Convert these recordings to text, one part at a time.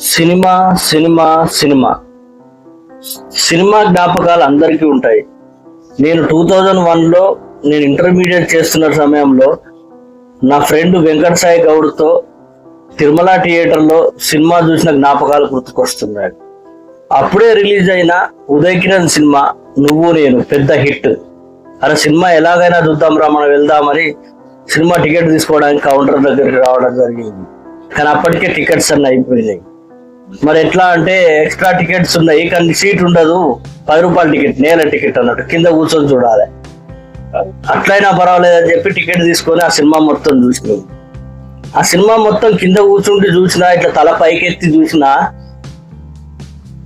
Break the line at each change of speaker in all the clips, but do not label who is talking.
Cinema cinema cinema. Cinema జ్ఞాపకాలు అందరికీ ఉంటాయి. నేను టూ థౌజండ్ వన్లో నేను ఇంటర్మీడియట్ చేస్తున్న సమయంలో నా ఫ్రెండ్ వెంకట సాయి గౌడ్తో తిరుమల థియేటర్లో సినిమా చూసిన జ్ఞాపకాలు గుర్తుకొస్తున్నాయి. అప్పుడే రిలీజ్ అయిన ఉదయ్ కిరణ్ సినిమా నువ్వు నేను పెద్ద హిట్. అరే సినిమా ఎలాగైనా చూద్దాం రా మనం వెళ్దామని సినిమా టికెట్ తీసుకోవడానికి కౌంటర్ దగ్గరికి రావడం జరిగింది. కానీ అప్పటికే టికెట్స్ అన్నీ అయిపోయినాయి. మరి ఎట్లా అంటే ఎక్స్ట్రా టికెట్స్ ఉన్నాయి కానీ సీట్ ఉండదు. పది రూపాయల టికెట్ నేల టికెట్ అన్నట్టు కింద కూర్చొని చూడాలి. అట్లయినా పర్వాలేదని చెప్పి టికెట్ తీసుకొని ఆ సినిమా మొత్తం చూసినాం. ఆ సినిమా మొత్తం కింద కూర్చుంటే చూసినా ఇట్లా తల పైకెత్తి చూసినా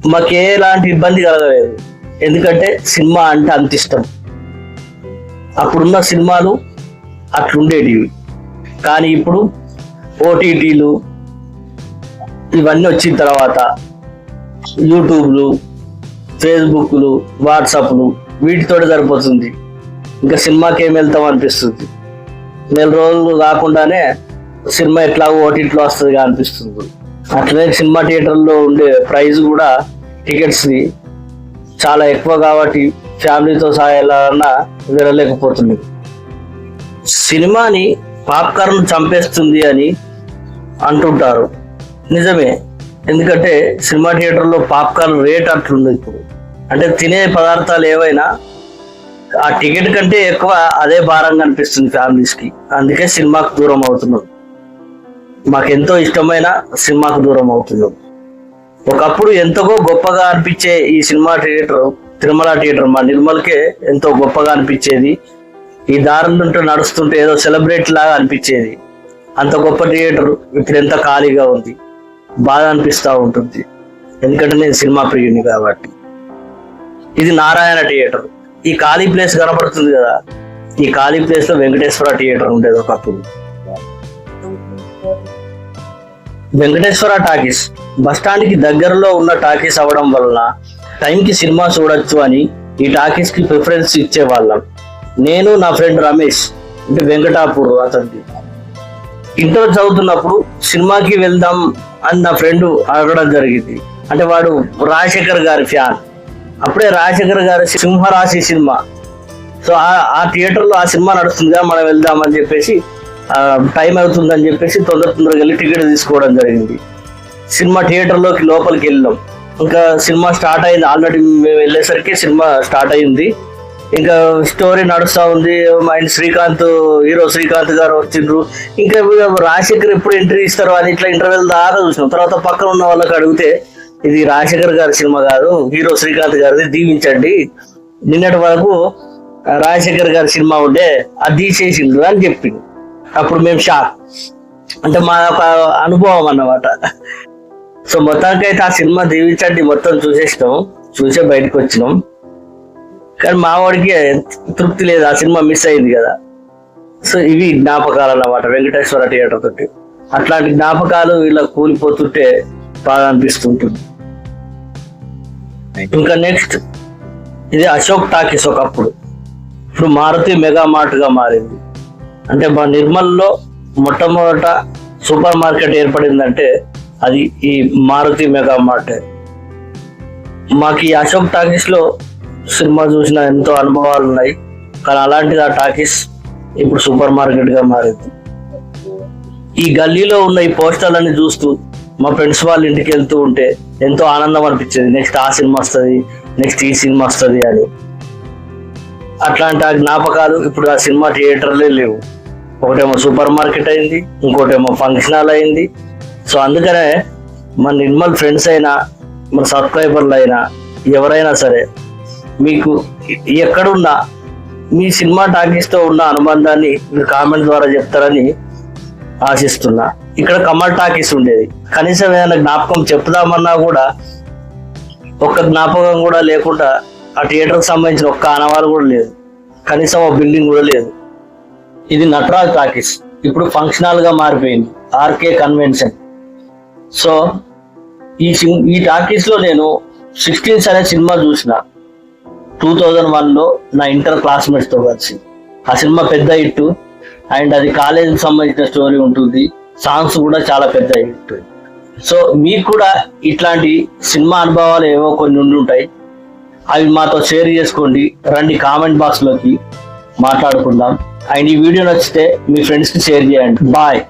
మాకు ఎలాంటి ఇబ్బంది కలగలేదు. ఎందుకంటే సినిమా అంటే అంత ఇష్టం. అప్పుడున్న సినిమాలు అట్లుండేటివి. కానీ ఇప్పుడు ఓటీటీలు ఇవన్నీ వచ్చిన తర్వాత యూట్యూబ్లు ఫేస్బుక్లు వాట్సాప్లు వీటితోటి సరిపోతుంది. ఇంకా సినిమాకి ఏం వెళ్తాం అనిపిస్తుంది. నెల రోజులు కాకుండానే సినిమా ఎట్లా ఓటీటీలో వస్తుందిగా అనిపిస్తుంది. అట్లనే సినిమా థియేటర్లో ఉండే ప్రైస్ కూడా టికెట్స్ని చాలా ఎక్కువ కాబట్టి ఫ్యామిలీతో సహా వెళ్ళాలన్నా వెళ్ళలేకపోతుంది సినిమాని పాప్కార్న్ చంపేస్తుంది అని అంటుంటారు. నిజమే. ఎందుకంటే సినిమా థియేటర్లో పాప్కార్న్ రేట్ అట్లుంది ఇప్పుడు. అంటే తినే పదార్థాలు ఏవైనా ఆ టికెట్ కంటే ఎక్కువ అదే భారంగా అనిపిస్తుంది ఫ్యామిలీస్కి. అందుకే సినిమాకు దూరం అవుతున్నాం. మాకెంతో ఇష్టమైన సినిమాకు దూరం అవుతున్నాం. ఒకప్పుడు ఎంతగో గొప్పగా అనిపించే ఈ సినిమా థియేటర్ తిరుమల థియేటర్ మా నిర్మల్కే ఎంతో గొప్పగా అనిపించేది. ఈ దారులు నడుస్తుంటే ఏదో సెలబ్రేట్ లాగా అనిపించేది. అంత గొప్ప థియేటర్ ఇప్పుడు ఎంత ఖాళీగా ఉంది. బాధ అనిపిస్తూ ఉంటుంది. ఎందుకంటే నేను సినిమా ప్రియుని కాబట్టి. ఇది నారాయణ థియేటర్. ఈ ఖాళీ ప్లేస్ కనపడుతుంది కదా. ఈ ఖాళీ ప్లేస్లో వెంకటేశ్వర థియేటర్ ఉండేది ఒకప్పుడు. వెంకటేశ్వర టాకీస్. బస్కి దగ్గరలో ఉన్న టాకీస్ అవ్వడం వలన టైంకి సినిమా చూడొచ్చు అని ఈ టాకీస్కి ప్రిఫరెన్స్ ఇచ్చేవాళ్ళం. నేను నా ఫ్రెండ్ రమేష్ అంటే వెంకటాపూర్ అతనికి ఇంటర్ చదువుతున్నప్పుడు సినిమాకి వెళ్దాం అని నా ఫ్రెండ్ అడగడం జరిగింది. అంటే వాడు రాజశేఖర్ గారి ఫ్యాన్. అప్పుడే రాజశేఖర్ గారి సింహరాశి సినిమా. సో ఆ- థియేటర్లో ఆ సినిమా నడుస్తుందిగా మనం వెళ్దామని చెప్పేసి టైం అవుతుందని చెప్పేసి తొందర తొందరగా వెళ్ళి టికెట్ తీసుకోవడం జరిగింది. సినిమా థియేటర్లోకి లోపలికి వెళ్ళాం. ఇంకా సినిమా స్టార్ట్ అయింది. ఆల్రెడీ మేము వెళ్ళేసరికి సినిమా స్టార్ట్ అయింది. ఇంకా స్టోరీ నడుస్తూ ఉంది. ఆయన శ్రీకాంత్ హీరో శ్రీకాంత్ గారు వచ్చిండ్రు. ఇంకా రాజశేఖర్ ఎప్పుడు ఎంట్రీ ఇస్తారు అని ఇట్లా ఇంటర్వెల్ దాకా చూసినాం. తర్వాత పక్కన ఉన్న వాళ్ళకి అడిగితే ఇది రాజశేఖర్ గారి సినిమా కాదు హీరో శ్రీకాంత్ గారిది దీవించండి. నిన్నటి వరకు రాజశేఖర్ గారి సినిమా ఉండే అది తీసేసిండ్రు అని చెప్పింది అప్పుడు మేము షాక్ అంటే మా ఒక అనుభవం అన్నమాట. సో మొత్తానికి అయితే ఆ సినిమా దీవించండి మొత్తం చూసేసినాం. చూసే బయటకు వచ్చినాం. కానీ మా వాడికి తృప్తి లేదు ఆ సినిమా మిస్ అయింది కదా. సో ఇవి జ్ఞాపకాలు అన్నమాట వెంకటేశ్వర థియేటర్ తోటి. అట్లాంటి జ్ఞాపకాలు ఇలా కూలిపోతుంటే బాగా అనిపిస్తుంటుంది. ఇంకా నెక్స్ట్ ఇది అశోక్ టాకీస్ ఒకప్పుడు. ఇప్పుడు మారుతి మెగా మార్ట్గా మారింది. అంటే మా నిర్మల్లో మొట్టమొదట సూపర్ మార్కెట్ ఏర్పడిందంటే అది ఈ మారుతి మెగా మార్ట్. మాకు ఈ అశోక్ టాకీస్లో సినిమా చూసిన ఎంతో అనుభవాలు ఉన్నాయి. కానీ అలాంటిది ఆ టాకీస్ ఇప్పుడు సూపర్ మార్కెట్గా మారింది. ఈ గల్లీలో ఉన్న ఈ పోస్టర్లన్నీ చూస్తూ మా ఫ్రెండ్స్ వాళ్ళ ఇంటికి వెళ్తూ ఉంటే ఎంతో ఆనందం అనిపించేది. నెక్స్ట్ ఆ సినిమా వస్తుంది నెక్స్ట్ ఈ సినిమా వస్తుంది అని. అట్లాంటి ఆ జ్ఞాపకాలు ఇప్పుడు ఆ సినిమా థియేటర్లే లేవు. ఒకటేమో సూపర్ మార్కెట్ అయింది ఇంకోటేమో ఫంక్షన్ హాల్ అయింది. సో అందుకనే మన నిర్మల్ ఫ్రెండ్స్ అయినా మన సబ్స్క్రైబర్లు అయినా ఎవరైనా సరే మీకు ఎక్కడున్నా మీ సినిమా టాకీస్తో ఉన్న అనుబంధాన్ని మీరు కామెంట్ ద్వారా చెప్తారని ఆశిస్తున్నా. ఇక్కడ కమల్ టాకీస్ ఉండేది. కనీసం ఏదైనా జ్ఞాపకం చెప్దామన్నా కూడా ఒక్క జ్ఞాపకం కూడా లేకుండా ఆ థియేటర్కి సంబంధించిన ఒక్క ఆనవాలు కూడా లేదు. కనీసం ఒక బిల్డింగ్ కూడా లేదు. ఇది నటరాజ్ టాకీస్. ఇప్పుడు ఫంక్షనల్గా మారిపోయింది. RK convention. సో ఈ సిమ్ ఈ టాకీస్లో నేను సిక్స్టీన్స్ అనే సినిమా చూసిన. టూ థౌజండ్ వన్లో నా ఇంటర్ క్లాస్మేట్స్తో కలిసి. ఆ సినిమా పెద్ద హిట్. అండ్ అది కాలేజీకి సంబంధించిన స్టోరీ ఉంటుంది. సాంగ్స్ కూడా చాలా పెద్ద హిట్. సో మీకు కూడా ఇట్లాంటి సినిమా అనుభవాలు ఏవో కొన్ని ఉండి ఉంటాయి. అవి మాతో షేర్ చేసుకోండి. రండి కామెంట్ బాక్స్లోకి మాట్లాడుకుందాం. అండ్ ఈ వీడియో నచ్చితే మీ ఫ్రెండ్స్కి షేర్ చేయండి. బాయ్